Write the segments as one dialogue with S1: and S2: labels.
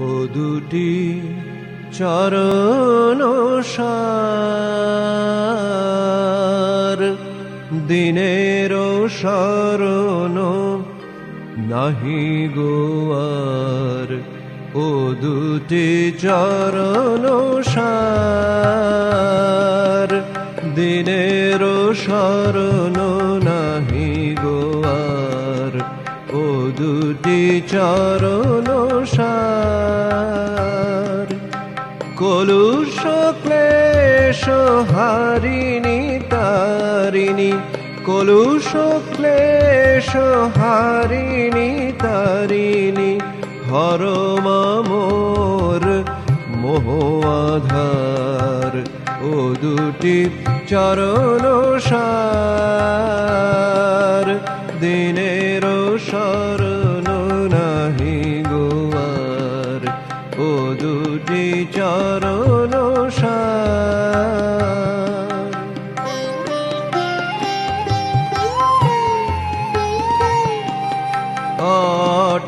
S1: ও দুটি চরণ দিনের শরণ নাহি গোয়ার ও দুটি চরণ সার। দিনের শরণ নাহি গোয়ার ও দুটি চরণ সার। কলুষ ক্লেশ হারিণী তারিণী। কলুষ ক্লেশ হারিণী তারিণী। হর মামোর মোহ আধার। ও দুটি চরণ সার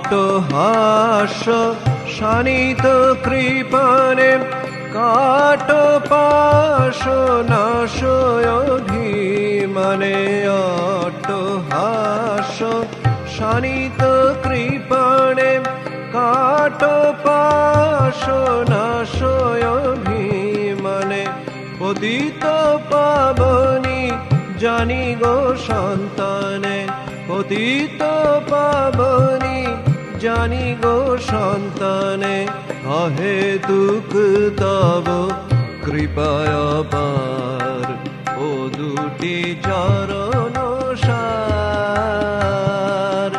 S1: অট্টহাস শানিত কৃপণে কাট পাশ নাশয়ধীমনে অট্টহাস শানিত কৃপণে কাট পাশ নাশয়ধীমনে পতিত পাবনি জানি গো সন্তানে, পতিত পাবনি জানি গো সন্তানে অহেতুক তব কৃপায় পার। ও দুটি চরণ সার।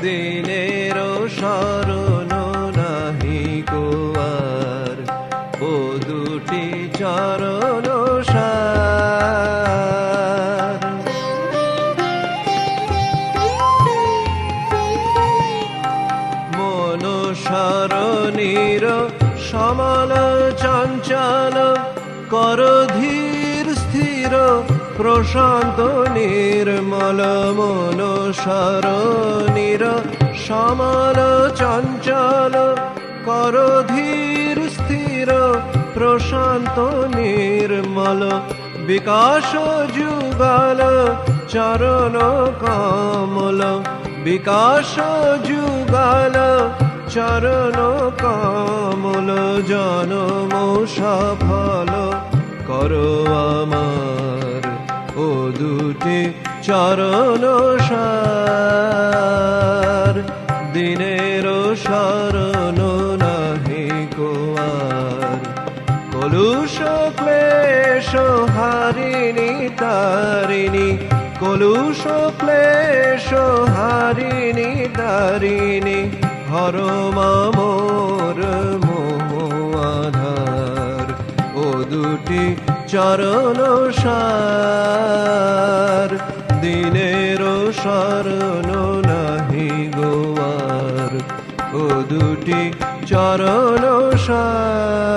S1: দিনের শরণ নাহি গোয়ার। ও দুটি চরণ সরণীর সমল চঞ্চল কর ধীর স্থির, প্রশান্ত নির্মল মন সরণীর সমল চঞ্চল কর ধীর স্থির, প্রশান্ত নির্মল, বিকাশ যুগল, চরণ কমল, বিকাশ যুগল চরণ কমল, জনম সফল। করো আমার ও দুটি চরণ সার। দিনের শরণ নাহি কোয়ার। কলুষ ক্লেশ হারিণী তারিণী। কলুষ ক্লেশ হারিণী তারিণী। হর মামোর আধার ও দুটি চরণ সার। দিনের শরণ নাহি গোয়ার, ও দুটি চরণ সার।